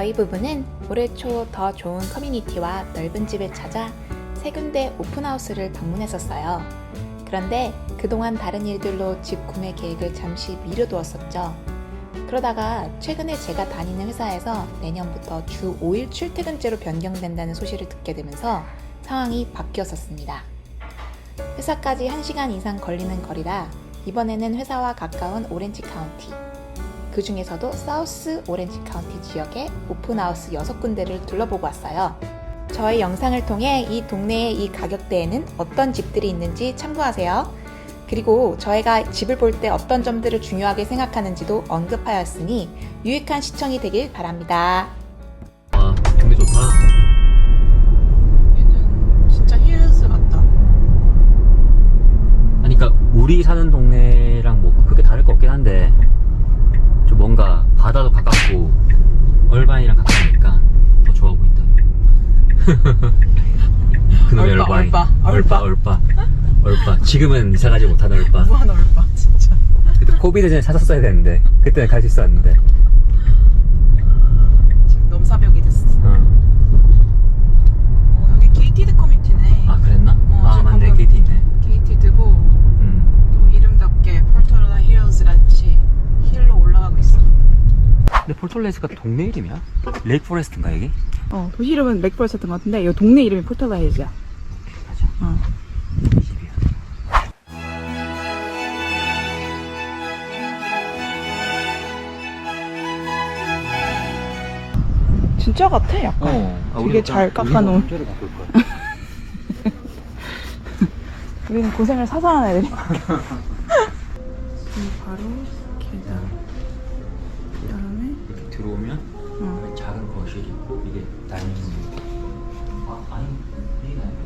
저희 부부는 올해 초 더 좋은 커뮤니티와 넓은 집을 찾아 세 군데 오픈하우스를 방문했었어요. 그런데 그동안 다른 일들로 집 구매 계획을 잠시 미뤄두었었죠. 그러다가 최근에 제가 다니는 회사에서 내년부터 주 5일 출퇴근제로 변경된다는 소식을 듣게 되면서 상황이 바뀌었었습니다. 회사까지 1시간 이상 걸리는 거리라 이번에는 회사와 가까운 오렌지 카운티, 그 중에서도 사우스 오렌지 카운티 지역의 오픈하우스 6군데를 둘러보고 왔어요. 저의 영상을 통해 이 동네의 이 가격대에는 어떤 집들이 있는지 참고하세요. 그리고 저희가 집을 볼 때 어떤 점들을 중요하게 생각하는지도 언급하였으니 유익한 시청이 되길 바랍니다. 아, 경기 좋다. 얘는 진짜 힐스 같다. 아니, 그니까, 우리 사는 동네랑 뭐, 크게 다를 거 없긴 한데, 좀 뭔가, 바다도 가깝고, 얼반이랑 가까우니까, 더 좋아 보인다. 그놈의 얼빠, 얼바인. 얼빠, 얼빠, 얼빠. 얼빠. 지금은 이사 가지 못한 얼빠. 무한 얼빠 진짜. 그때 코비드 전에 찾았어야 되는데, 그때는 갈 수 있었는데. 지금 넘사벽이 됐어. 어. 어, 여기 게이티드 커뮤니티네. 아, 그랬나? 어, 아, 저 맞네. 방금- 게이트 있네. 게이티드고 음. 또 이름답게 폴토라 힐스 같이 힐로 올라가고 있어. 폴톨레스가 동네 이름이야? 레이크 포레스트인가, 여기? 어 도시 이름은 맥버스였던 것 같은데 이 동네 이름이 힐스야. 가자. 어. 진짜 같아 약간. 어. 되게 잘 깎아놓은. 우리는 고생을 사서 하는 애들이. 들어오면 어. 작은 거실이 있고 이게 다이닝룸. 아 아니 이게 아니야.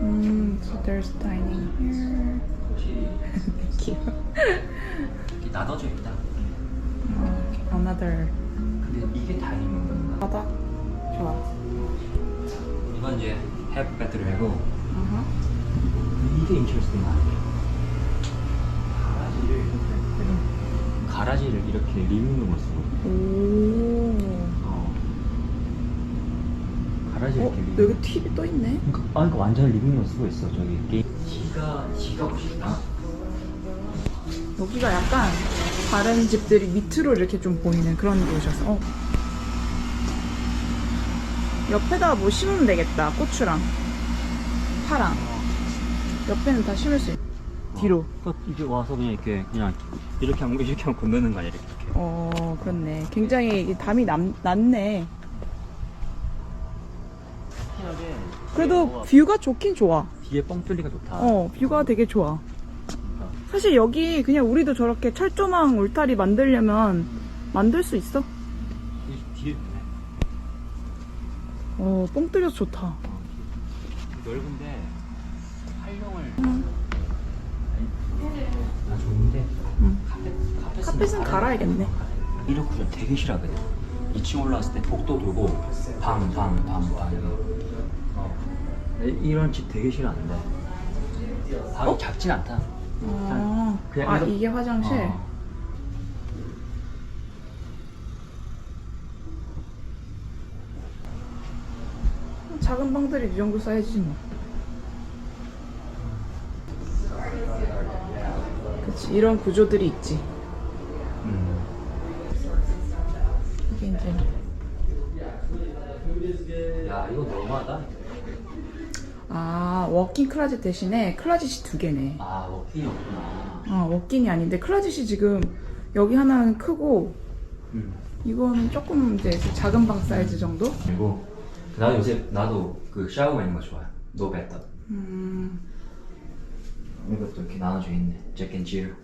음, so there's dining here. 거실이 Thank you. 이렇게 나눠져 있다. 어, another 근데 이게 다이닝룸인가? 바닥. 좋아. 이건 이제 헤프 배드룸이고 어허. 이게 인터레스팅 아니에요. 가라지를 이렇게 리빙룸으로 쓰고. 오. 어. 가라지 어, 이렇게 리빙. 여기 TV 또 있네. 그러니까, 아, 그러니까 완전 리빙룸 쓰고 있어 저기 게임. 지가 지가 멋있다. 여기가 약간 다른 집들이 밑으로 이렇게 좀 보이는 그런 곳이었어. 어. 옆에다 뭐 심으면 되겠다. 고추랑 파랑. 옆에는 다 심을 수 있. 뒤로. 어, 이제 와서 그냥 이렇게 그냥 이렇게 하면 이렇게 하면 건너는 거 아니야 이렇게. 이렇게. 어, 그렇네. 굉장히 이 담이 남, 낮네. 그래도 뭐가 뷰가 좋긴 좋아. 뒤에 뻥 뚫리가 좋다. 어, 뷰가 되게 좋아. 사실 여기 그냥 우리도 저렇게 철조망 울타리 만들려면 만들 수 있어. 이 뒤에 있네. 어, 뻥 뚫려서 좋다. 넓은데 카펫은 갈아야겠네. 이런 구조 되게 싫어하거든. 2층 올라왔을 때 복도 돌고 방 방 방 방. 어. 이런 집 되게 싫어하는데. 방이 어? 작진 않다. 아, 그냥 아 이거- 이게 화장실? 어. 작은 방들이 이 정도 사이즈지 뭐. 그치, 이런 구조들이 있지. 아, 워킹 클라짓 대신에 클라짓이 두 개네. 아 워킹이 없구나. 아, 워킹이 아닌데 클라짓이 지금 여기 하나는 크고 음. 이거는 조금 이제 작은 방 사이즈 정도? 그리고 나도 요새 나도 그 샤워가 있는 거 좋아해. 노 베터. 음, 이것도 이렇게 나눠져 있네. 잭앤질.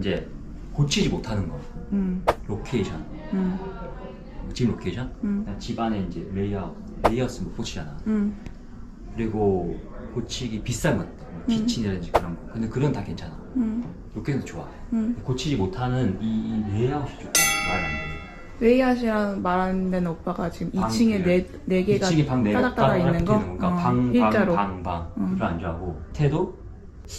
이제 고치지 못하는 거. 음, 로케이션. 음, 집 로케이션. 음. 그다음 집 안에 이제 레이아웃. 레이아웃은 못 고치잖아. 음. 그리고 고치기 비싼 것들. 뭐 키친이라든지 그런 거. 근데 그런 다 괜찮아. 음, 로케이션 좋아. 음. 고치지 못하는 이, 이 레이아웃이 조금 말이 안 돼. 웨이아시랑 말하는 데는 오빠가 지금 방 2층에 두 네, 네 개가 2층에 방 네, 따닥따닥 있는 거? 그러니까 어, 방, 일자로. 방, 방, 방. 음. 별로 안 좋아하고. 태도?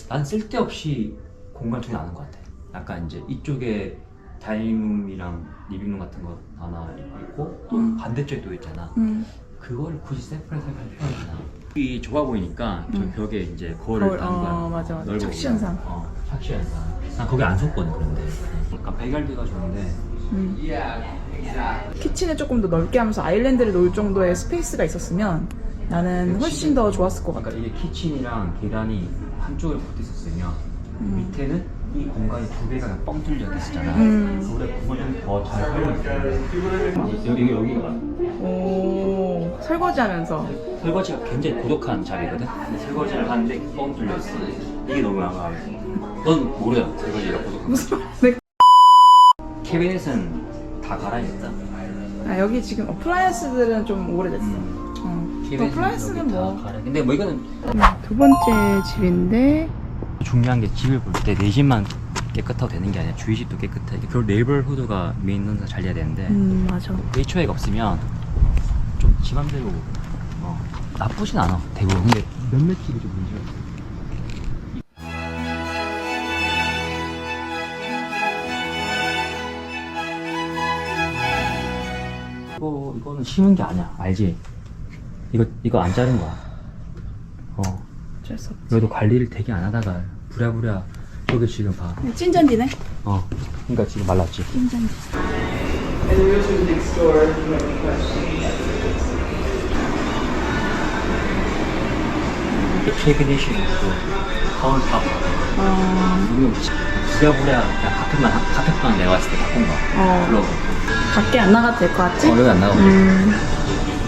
난 쓸데없이 공간 통이 나는 것 같아. 약간 이제 이쪽에 다이닝룸이랑 리빙룸 같은 거 하나 있고 또 음. 반대쪽에 또 있잖아. 음. 그걸 굳이 세퍼레이트 할 필요가 있나? 이 좁아 보이니까 음. 저 벽에 이제 거울을 거울, 단 거야. 어, 맞아, 맞아. 넓어 착시 보이고. 현상. 어, 착시 현상. 난 거기 안 속거든 그런데. 약간 백열대가 좋은데. 음. 키친을 조금 더 넓게 하면서 아일랜드를 놓을 정도의 스페이스가 있었으면 나는 훨씬 더 좋았을 것 같아. 그러니까 이게 키친이랑 계단이 한쪽에 붙어 있었으면 음. 밑에는 이 공간이 두 개가 그냥 뻥 뚫려 있었잖아. 음. 그래 그걸 좀더 잘 활용했어. 여기 여기가 오 설거지하면서 설거지가 굉장히 고독한 자리거든. 근데 설거지를 하는데 뻥 뚫려 있어. 이게 너무 야가. 넌 모르잖아 설거지가 고독한. 무슨 말? 캐비넷은 다 갈아입었다. 아 여기 지금 어플라이언스들은 좀 오래됐어. 음. 어. 캐비넷은 어플라이언스는 여기 다 뭐. 갈아. 근데 뭐 이거는 두 번째 집인데 중요한 게 집을 볼 때 내 집만 깨끗하고 되는 게 아니라 주위 집도 깨끗해. 그 네이버후드가 메인넌서 잘 돼야 되는데 음 맞아. HOA가 없으면 좀 집안대로 어, 나쁘진 않아 대부분. 근데 몇몇 집이 좀 문제가 있어. 이거 이거는 심은 게 아니야, 알지? 이거 이거 안 자른 거야. 어. 어쩔 수 없지. 여기도 관리를 되게 안 하다가 부랴부랴 저기 지금 봐. 찐잔디네. 어. 그러니까 지금 말랐지. 찐잔디. 최근이신 그 카운탑. 어, 이거 부랴부랴 그냥 카펫만 카펫만 내가 봤을 때 바꾼 거야. 어. 블로그. 밖에 안 나가도 될 것 같지? 어 여기 안 나가고. 음,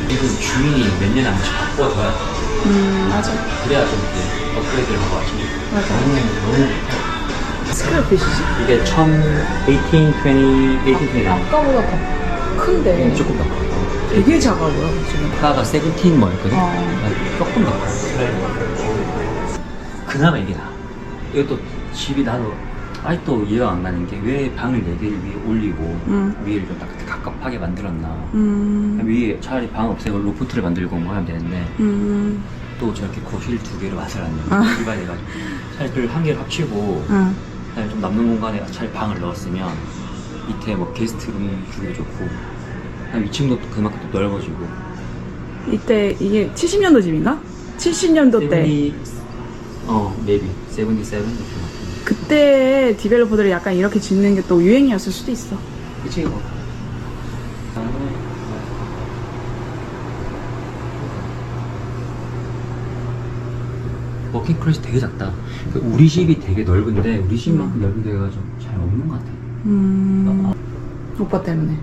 이거 주인이 몇한 번씩 바꿔줘야 돼. 음 맞아. 그래야 좀 이렇게 업그레이드를 하고 왔지. 맞아. 너무 너무 스크래피시지? 이게 1000, 18, 20, 18, 20. 아까보다 더 큰데. 조금 더 커. 되게 작아 보여 지금. 아까가 세븐틴 뭐였거든? 어. 아, 조금 더 커. 그나마 이게 나아. 이것도 집이 나도 아직도 이해가 안 가는 게 왜 방을 4개를 위에 올리고 음. 위를 좀 딱 갑갑하게 만들었나. 음, 위에 차라리 방 없애고 로프트를 만들고 뭐 하면 되는데 음, 또 저렇게 거실 두 개를 만들었네. 아. 이가 돼가지고 차라리 그걸 한 개를 합치고 응. 그다음에 좀 남는 공간에 차라리 방을 넣었으면 밑에 뭐 게스트룸 주기도 좋고 그다음에 2층도 또 그만큼 또 넓어지고 이때 이게 70년도 집인가? 70년도 때. 70, 어, maybe 77 이렇게 같은. 그때 디벨로퍼들이 약간 이렇게 짓는 게 또 유행이었을 수도 있어. 그치 이거. 워킹 클래스 되게 작다. 그 우리 집이 되게 넓은데 우리 집만큼 넓은 데가 좀 잘 없는 것 같아. 음, 오빠 때문에.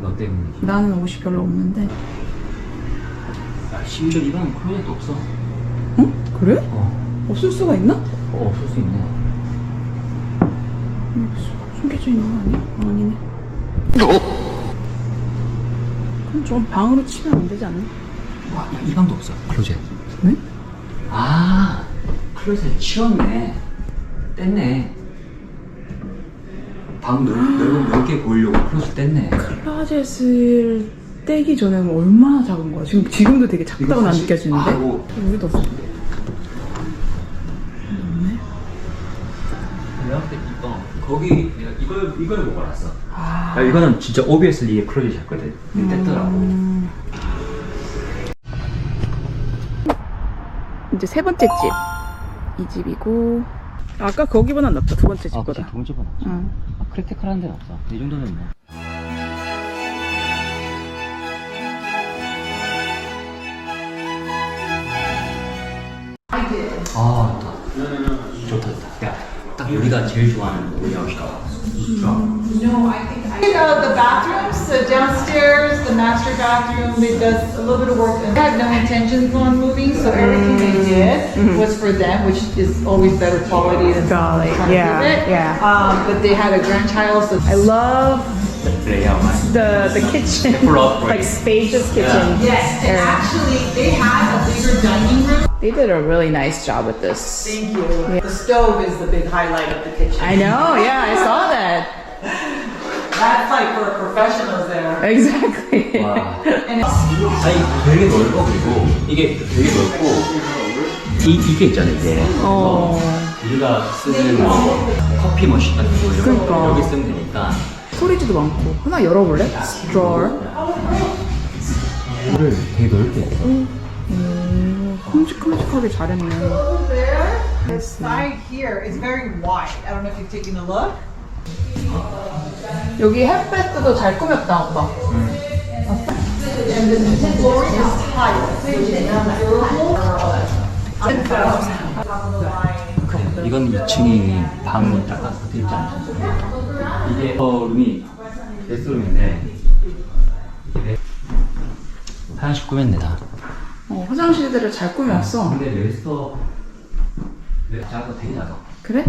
너 때문이지. 나는 옷이 별로 없는데. 야, 심지어 이 방은 클로젯도 없어. 응? 그래? 어, 없을 수가 있나? 어 없을 수 있네. 음, 숨겨져 있는 거 아니야? 어, 아니네. 그럼 좀 방으로 치면 안 되지 않나? 와, 야, 이 방도 없어. 클로젯. 네? 아, 클로젯 치웠네. 뗐네. 방 넓, 넓은 넓게 보이려고 클로젯 뗐네. 클라젯을 떼기 전에 는 얼마나 작은 거야? 지금, 지금도 되게 작다고 난 느껴지는데? 아고 우리도 없어. 없네? 이거 거기 내가 이걸 이걸 알았어. 아. 야, 이거는 진짜 이게 클로젯이었거든. 근데 뗐더라고. 음. 이제 세 번째 집. 이 집이고. 아까 거기보다 낫다, 두 번째 아, 그치 집보다. 동집은 없어. 응. 아, 크리티컬한 데는 없어. 이 정도는 뭐. 아, 좋다. 좋다, 좋다. 야, 딱 우리가 제일 좋아하는 레이아웃이다. You know, the bathrooms, So downstairs, the master bathroom, They does a little bit of work. I had no intentions on moving, so everything they mm. did mm-hmm. was for them, which is always better quality than Golly, yeah, it. yeah. Um, but they had a grandchild, so I love the the kitchen, like spacious kitchen. Yes, and actually, they had a bigger dining room. They did a really nice job with this. Thank you. The stove is the big highlight of the kitchen. I know, yeah, I saw that. That's like for professionals there. Exactly. 와. And it's 아니, 되게 넓어, 그리고. 이게 되게 넓고. 이, 이게 있잖아, 이게. 어. 우리가 쓰는 뭐 커피 머신 같은 거 이런 거 그러니까. 여기 쓰면 되니까 스토리지도 많고. 하나 열어볼래? 스트롤. 물을 되게 넓게 했어. 음, 큼직큼직하게 잘했네. There, the side here is very wide. I don't know if you've taken a look. 여기 햇볕도 잘 꾸몄다, 오빠. Higher. 그래, 이건 2층이 방이 약간 붙어 있지 않죠? 이게 어 룸이 베스룸인데 이게 화장실 꾸몄네 다. 어, 화장실들을 잘 꾸몄어. 근데 레스터 레 작아 되게 작아. 그래?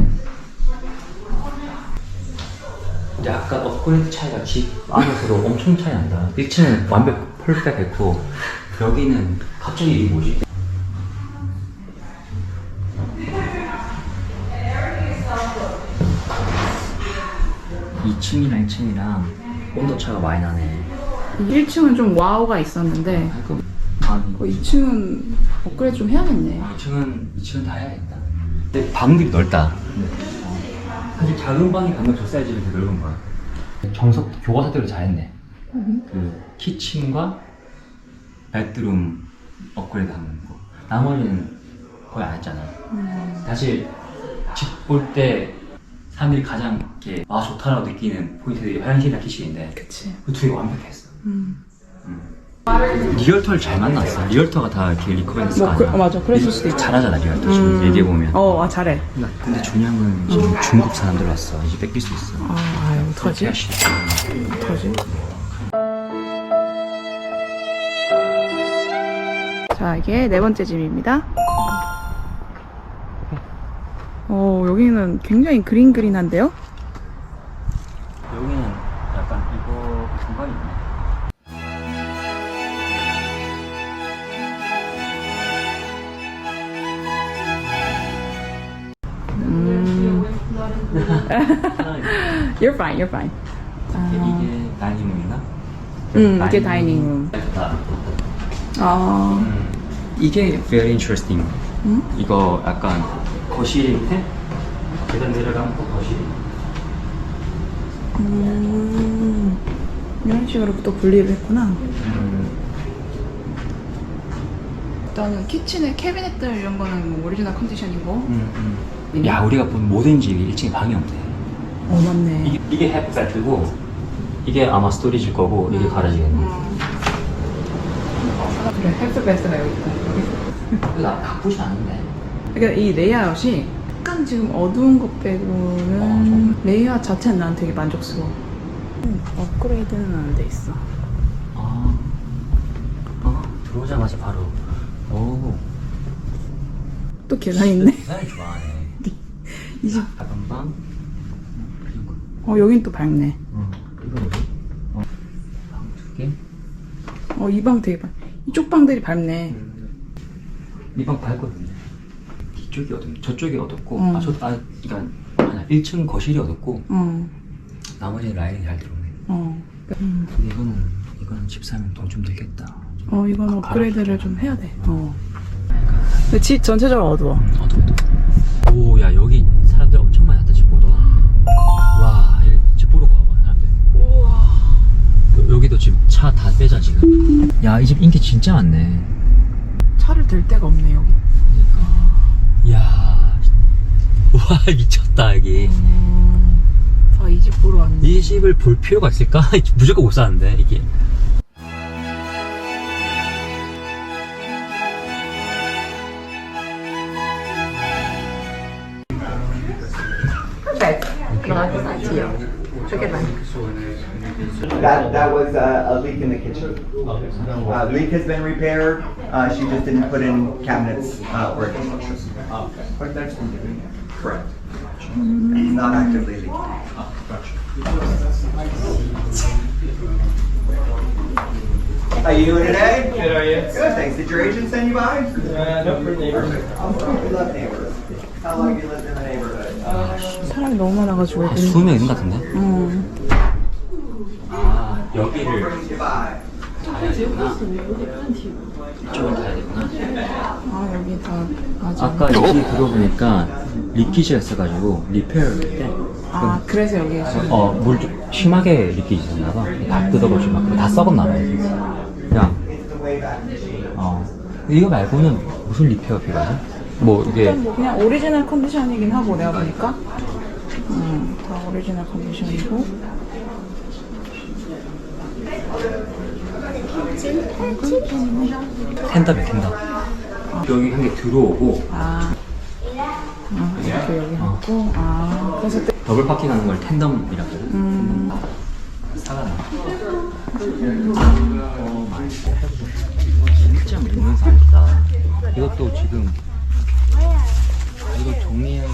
근데 아까 업그레이드 차이가 집 안에서도 엄청 차이 난다. 1층은 완벽 펄펙했고 여기는 갑자기 이게 뭐지? 이층이랑 2층이랑 온도 차가 많이 나네. 1층은 좀 와우가 있었는데, 그럼 아니 어, 2층은 업그레이드 좀 해야겠네. 2층은 2층은 다 해야겠다. 근데 방들이 넓다. 사실 작은 방이 가면 저 사이즈를 되게 넓은 거야. 정석 교과서대로 잘했네. 그 키친과 베드룸 업그레이드 하는 거. 나머지는 거의 안 했잖아. 사실 집 볼 때 사람들이 가장 이렇게 아 좋다라고 느끼는 포인트들이 화장실이랑 키친인데 그치. 그두개 완벽했어. 음. 리얼터를 잘 만났어. 리얼터가 다 이렇게 리커멘드 뭐, 그, 어, 맞아. 그랬을 수도 있고. 잘하잖아 리얼터 지금 얘기해보면. 어, 아, 잘해. 근데 준영은 지금 중국 사람들 왔어. 이제 뺏길 수 있어. 아, 아유, 어떡하지? 어떡하지? 자, 이게 네 번째 짐입니다. 어, 여기는 굉장히 그린그린한데요? You're fine, you're fine. 이게 다이닝룸인가? 음, 이게 다이닝룸. 아, 이게 very interesting. 음? 이거 약간 거실인데 계단 내려가면 또 거실. 음. 이런 식으로 또 분리를 했구나. 음, 일단은 키친의 캐비넷들 이런 거는 뭐 오리지널 컨디션이고. 음, 음. 야 우리가 본 모든 집이 1층에 방이 없네. 어, 맞네. 이게, 이게 헬프사이트고 이게 아마 스토리지일 거고 이게 가라지겠네. 그래, 헬스 베스트가 여기 있다. 나 나쁘지 않은데. 그러니까 이 레이아웃이 약간 지금 어두운 것 빼고는 레이아웃 자체는 난 되게 만족스러워. 음, 업그레이드는 안 돼 있어. 아, 아 들어오자마자 바로 오 또 계단 있네. 계산을 좋아하네. 이 집. 작은 방 그리고 어, 여긴 또 밝네. 어 이거 뭐지? 어, 방두 개. 어, 이 방 되게 밝. 이쪽 방들이 밝네. 이 방 밝거든요. 이쪽이 어둡, 저쪽이 어둡고 음. 아저 아 그러니까 아니야 1층 거실이 어둡고 어, 나머지는 라인이 잘 들어오네. 어. 음. 근데 이거는 이거는 집 사면 돈좀 들겠다. 어, 이건 업그레이드를 좀 해야 돼. 어. 근데 집 전체적으로 어두워. 어둡다. 오야 여기 사람들 엄청 많이 왔다 집 보러. 와, 여기 집 보러 가봐 사람들. 우와. 여- 여기도 지금 차 다 빼자 지금. 야 이 집 인기 진짜 많네. 차를 댈 데가 없네, 여기. 그러니까. 야, 와 미쳤다 여기. 음. 아, 이집 보러 왔네. 이 집을 볼 필요가 있을까? 무조건 못 사는데 이게. That, that was uh, a leak in the kitchen. Uh, leak has been repaired, uh, she just didn't put in cabinets, uh, where it's supposed to. But that's been doing it. Correct. It's not actively leaking. How you doing today? Good, how are you? Good, thanks. Did your agent send you by? Uh, no, for neighbors. Perfect. We love neighbors. How long have you lived in the neighborhood? 사람이 너무 많아가지고. 한 20명 있는 것 같은데? 음. 아 여기를. 가야 되구나. 이쪽을 가야 되구나. 아, 여기 다, 맞아. 아까 여기 들어보니까 리키지가 있어가지고 리페어를 때 아, 그래서 여기에. 어물 좀 심하게 느끼셨나 봐. 다 뜯어보시고 막다 썩었나 봐. 그냥 어 이거 말고는 무슨 리페어 필요하지? 뭐 이게 뭐 그냥 오리지널 컨디션이긴 하고 내가 보니까 음, 다 오리지널 컨디션이고 텐덤이야 텐덤. 여기 한 개 들어오고 아, 아 이렇게 여기 하고 아 그래서 때- 더블 파킹하는 걸 텐덤이라고. 음, 사가 나. 진짜 믿는 사람이다. 이것도 지금 이거 정리해.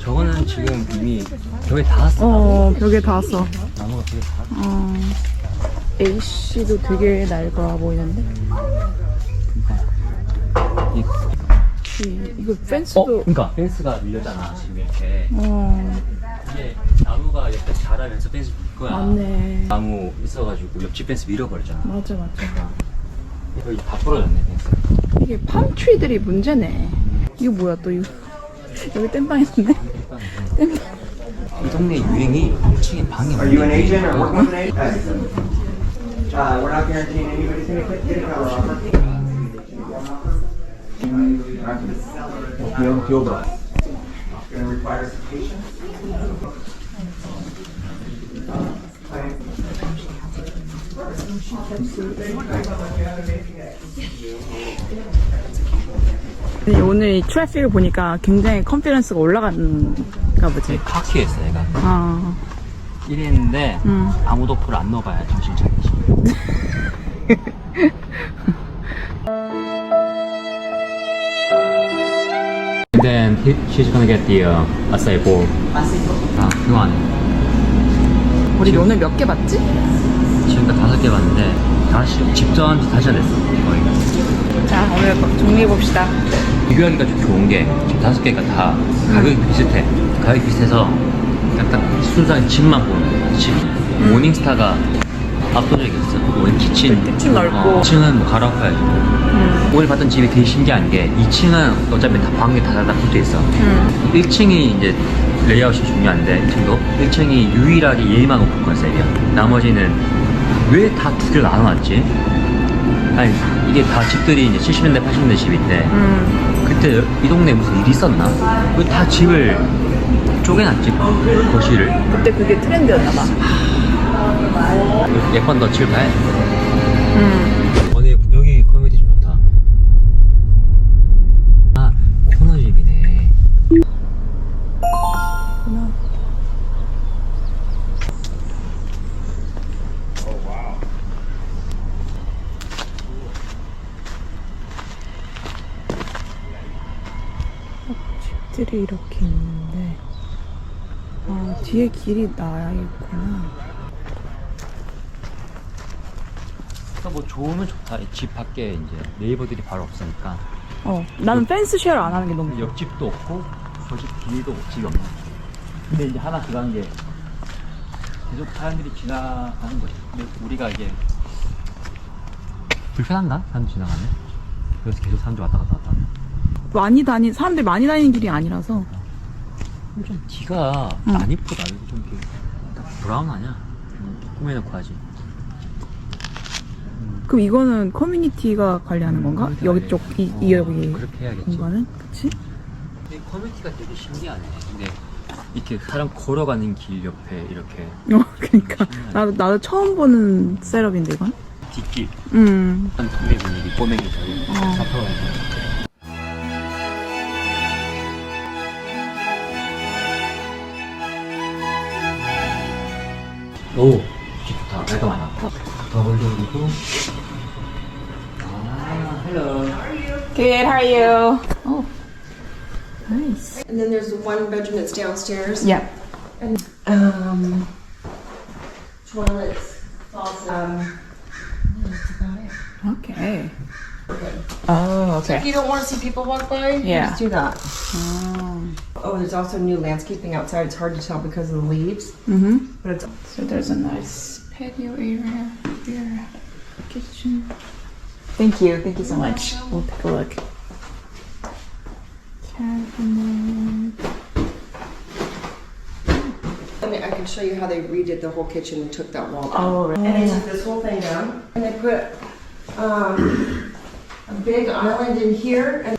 저거는 지금 이미 벽에 닿았어. 어 벽에 닿았어 나무가 벽에 닿았어. 어, A씨도 되게 낡아 보이는데? 이, 이, 이거 어, 펜스도 그러니까. 펜스가 밀렸잖아 지금 이렇게. 어, 이게 나무가 옆에 자라면서 펜스 밀 거야. 맞네. 나무 있어가지고 옆집 펜스 밀어버렸잖아. 맞아 맞아. 거의 다 부러졌네 펜스. 이게 팜트리들이 문제네. 이거 뭐야 또 이거? 여기 땜빵 있었네 이 동네 유행이 1층에 방이 많네. Uh, we're not guaranteeing anybody's gonna get get a cover offer. Gonna require some patience. 오늘 이 트래픽을 보니까 굉장히 컨피던스가 올라간가 보지 카키했어 얘가. 아 이랬는데 음. 아무도 풀안 넣어봐야 정신 차리지. And then he, she's gonna get the uh, acai bowl. 아, 훌륭하네. 우리 오늘 몇 개 봤지? 지금까지 다섯 개 봤는데 다시 집전 다시 안 했어. 거의. 자 오늘 정리해 봅시다 비교하기가 좀 좋은 게 지금 다섯 개가 다 가격이 비슷해. 가격이 비슷해서 약간 순수한 집만 보는 거야. 집. 모닝스타가 압도적이었어. 모닝 키친. 키친 넓고. 어, 2층은 뭐 갈아엎어야지. 오늘 봤던 집이 되게 신기한 게 2층은 어차피 다 방에 다다다 붙어 있어. 음. 1층이 이제 레이아웃이 중요한데 1층도 1층이 유일하게 얘만 오픈 컨셉이야. 나머지는 왜 다 두 개를 나눠놨지? 아니 이게 다 집들이 이제 70년대 80년대 집인데 음. 그때 이 동네에 무슨 일이 있었나? 왜 다 집을 쪼개놨지? 거실을 그때 그게 트렌드였나 봐 예쁜 더 칠까해? 음. 어, 근데 여기 커뮤니티 좀 좋다. 아, 코너 집이네. 집들이 이렇게 있는데 아 뒤에 길이 나야 있구나 그러니까 뭐 좋으면 좋다. 이집 밖에 이제 네이버들이 바로 없으니까. 어 나는 펜스 쉐어 안 하는 게 너무 옆집도 없고 저집 뒤에도 집이 없는 거지. 근데 이제 하나 그런 게 계속 사람들이 지나가는 거지. 근데 우리가 이게 불편한가? 사람 지나가면? 그래서 계속 사람들 왔다 갔다 왔다 하면. 많이 다니 사람들이 많이 다니는 길이 아니라서 좀 뒤가 응. 안 이쁘다. 이거 좀 이렇게 브라운 아니야? 음, 꾸며놓고 하지. 그럼 이거는 커뮤니티가 관리하는 건가? 여기 쪽이이 어, 여기 그렇게 해야겠지. 공간은 그치? 근데 커뮤니티가 되게 신기하네. 근데 이렇게 사람 걸어가는 길 옆에 이렇게 어 그러니까 나도 나도 처음 보는 셋업인데 이건 뒷길 음 한 동네 분위기 꼬맹이 저기 어. 잡혀가는 오 Ah, hello. How are you? Good, how are you? Oh, nice. And then there's one bedroom that's downstairs. Yep. And um, toilets, faucet. Um, okay. okay. Oh, okay. So if you don't want to see people walk by, yeah. just do that. Oh. oh, there's also new landscaping outside. It's hard to tell because of the leaves. Mm-hmm. But it's so there's a nice patio area here, kitchen. Thank you. Thank you so much. We'll take a look. Cabinet. I mean, I can can show you how they redid the whole kitchen and took that wall down. Oh, And they took this whole thing down and they put um, a big island in here and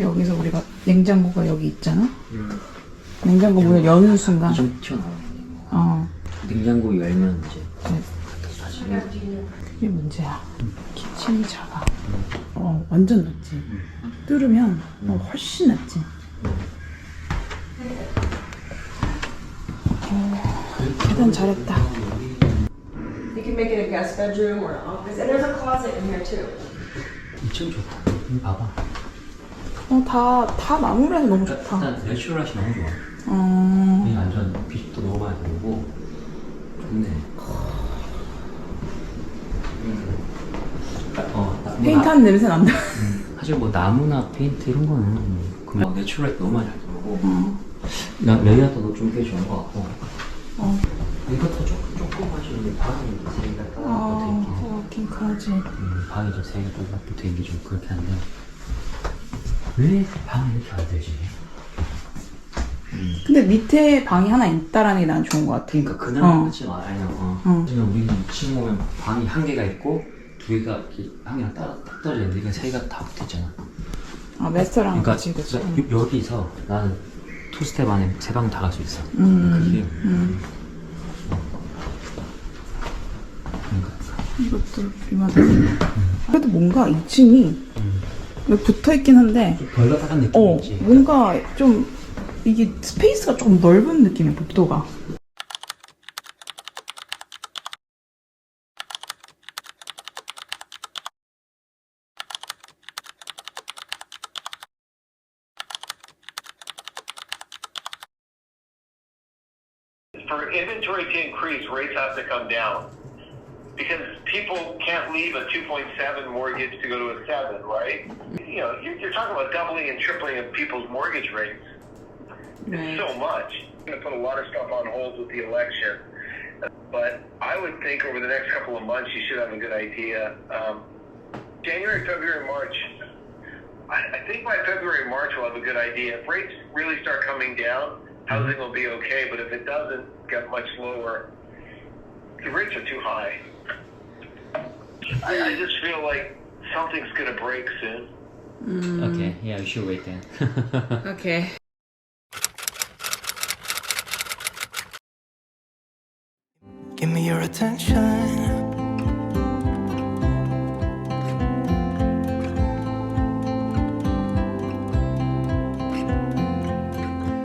여기서 우리가 냉장고가 여기 있잖아. 냉장고 문을 여는 순간, 좀 튀어나오네. 어, 냉장고 열면 이제 네. 다시 그게 문제야. 키친이 작아. 어, 완전 낫지. 뚫으면 어, 훨씬 낫지. 어, 계단 잘했다. you can make it a guest bedroom or an office. And there's a closet in here too. 2층 좋다. 봐봐. 어, 다, 다 마무리해서 너무 좋다. 일단 내추럴하시 너무 좋아. 어, 여기 완전 빛도 너무 많이 들고 좋네. 음. 어, 나- 뭐 페인트한 냄새 난다. 나- 사실 뭐 나무나 페인트 이런 거는 그냥 내추럴 너무 많이 잘 들고. 나 레이아웃도 좀꽤 좋은 것 같고. 어. 이것도 조금 조금 하시는 방이 이제 세 개가 따로 붙어 있긴 해. 어, 워킹 카지. 음, 방이 좀세 개가 따로 붙어 있는 게 좀 그렇게 한데 왜 방이 이렇게 안 되지? 근데 밑에 방이 하나 있다라는 게 난 좋은 것 같아. 그러니까 그냥 어. 하지 말아요. 어. 어. 우리 2층 오면 방이 한 개가 있고 두 개가 이렇게 한 개랑 따로 딱 떨어져 있는데 이거 세 개가 다 붙어 있잖아. 아, 메스터랑 그러니까, 같이, 그치. 여- 여기서 나는 투 스텝 안에 세 방 다 갈 수 있어. 음. 그러니까 이게 음. 그러니까 이것도 이마다. 그래도 뭔가 2층이 붙어 있긴 한데, 좀 덜러닥한 어, 느낌이지. 뭔가 좀 이게 스페이스가 조금 넓은 느낌이야, 복도가. 3.7 mortgage to go to a 7, right? You know, you're, you're talking about doubling and tripling of people's mortgage rates. Right. So much. I'm going to put a lot of stuff on hold with the election. But I would think over the next couple of months, you should have a good idea. Um, January, February, March, I, I think by February, March, we'll have a good idea. If rates really start coming down, housing will be okay. But if it doesn't get much lower, the rates are too high. I, I just feel like something's gonna break soon. Mm. Okay, yeah, we should wait then. okay. Give me your attention.